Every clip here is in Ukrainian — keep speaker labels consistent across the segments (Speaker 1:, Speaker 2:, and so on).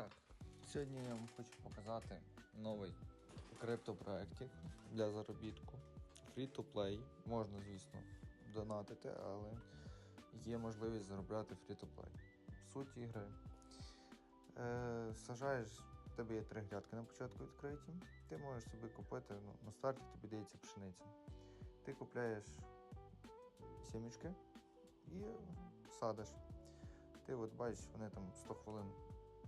Speaker 1: Так, сьогодні я вам хочу показати новий криптопроєктик для заробітку. Free-to-play. Можна, звісно, донатити, але є можливість заробляти free-to-play. Суть ігри. Е, сажаєш, в тебе є три грядки на початку відкриті. Ти можеш собі купити, ну, на старті тобі дається пшениця. Ти купляєш сімечки і садиш. Ти от бачиш, вони там 100 хвилин,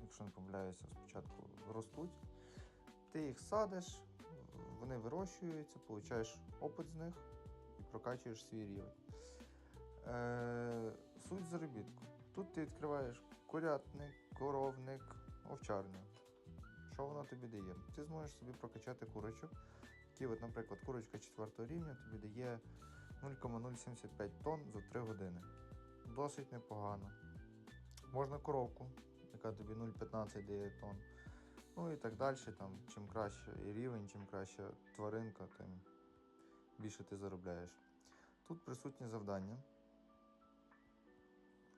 Speaker 1: якщо не помиляюся, спочатку ростуть. Ти їх садиш, вони вирощуються, получаєш опит з них і прокачуєш свій рівень. Е, суть заробітку. Тут ти відкриваєш курятник, коровник, овчарню. Що воно тобі дає? Ти зможеш собі прокачати курочок, які, от, наприклад, курочка 4 рівня тобі дає 0,075 тонн за 3 години. Досить непогано. Можна коровку, яка тобі 0,15 дає тонн. Ну і так далі. Там, чим краще і рівень, чим краща тваринка, тим більше ти заробляєш. Тут присутні завдання.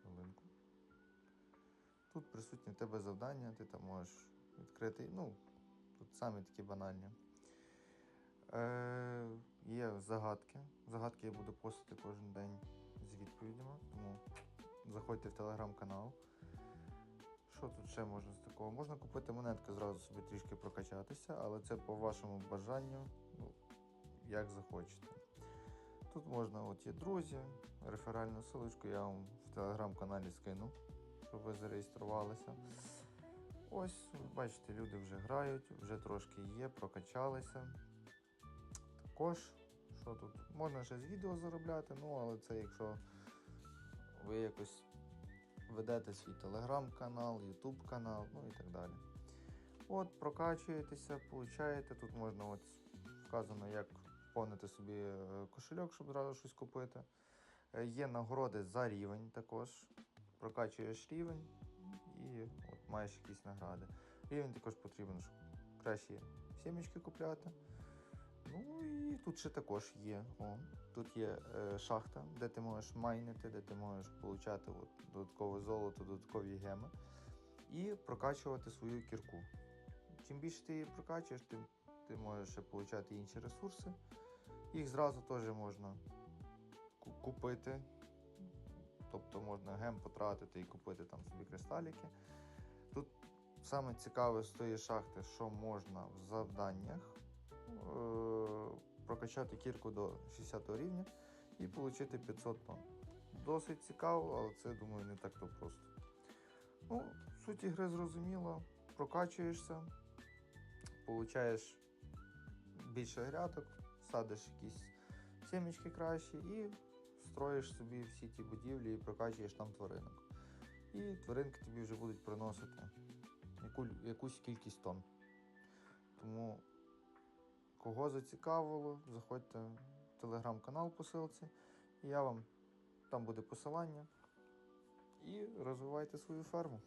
Speaker 1: Хвилинку. Тут присутні в тебе завдання, ти там можеш відкрити. Ну, тут самі такі банальні. Е, є загадки. Загадки я буду постити кожен день з відповідями, тому заходьте в телеграм-канал. Що тут ще можна з такого? Можна купити монетки, зразу собі трішки прокачатися, але це по вашому бажанню, ну, як захочете. Тут можна, от є друзі, реферальну силочку я вам в телеграм-каналі скину, щоб ви зареєструвалися. Ось, бачите, люди вже грають, вже трошки є, прокачалися. Також, що тут? Можна ще з відео заробляти, ну але це якщо ви якось ведете свій телеграм-канал, ютуб канал, ну і так далі. От, прокачуєтеся, получаєте. Тут можна от вказано, як повнити собі е, кошельок, щоб одразу щось купити. Е, Є нагороди за рівень також. Прокачуєш рівень і от маєш якісь награди. Рівень також потрібен, щоб кращі сімечки купляти. Ну і тут ще також є. О, тут є е, шахта, де ти можеш майнити, де ти можеш отримати от, додаткове золото, додаткові геми і прокачувати свою кірку. Чим більше ти її прокачуєш, тим ти можеш ще отримати інші ресурси. Їх зразу теж можна купити. Тобто можна гем потратити і купити там собі кристаліки. Тут саме цікаве з тої шахти, що можна в завданнях е, прокачати кірку до 60 рівня і отримати 500 тонн. Досить цікаво, але це, думаю, не так то просто. Ну, суть ігри зрозуміла, прокачуєшся, получаєш більше грядок, садиш якісь сімечки кращі і строїш собі всі ті будівлі і прокачуєш там тваринок. І тваринки тобі вже будуть приносити яку, якусь кількість тонн. Кого зацікавило, заходьте в телеграм-канал по ссылці, і я вам там буде посилання. І розвивайте свою ферму.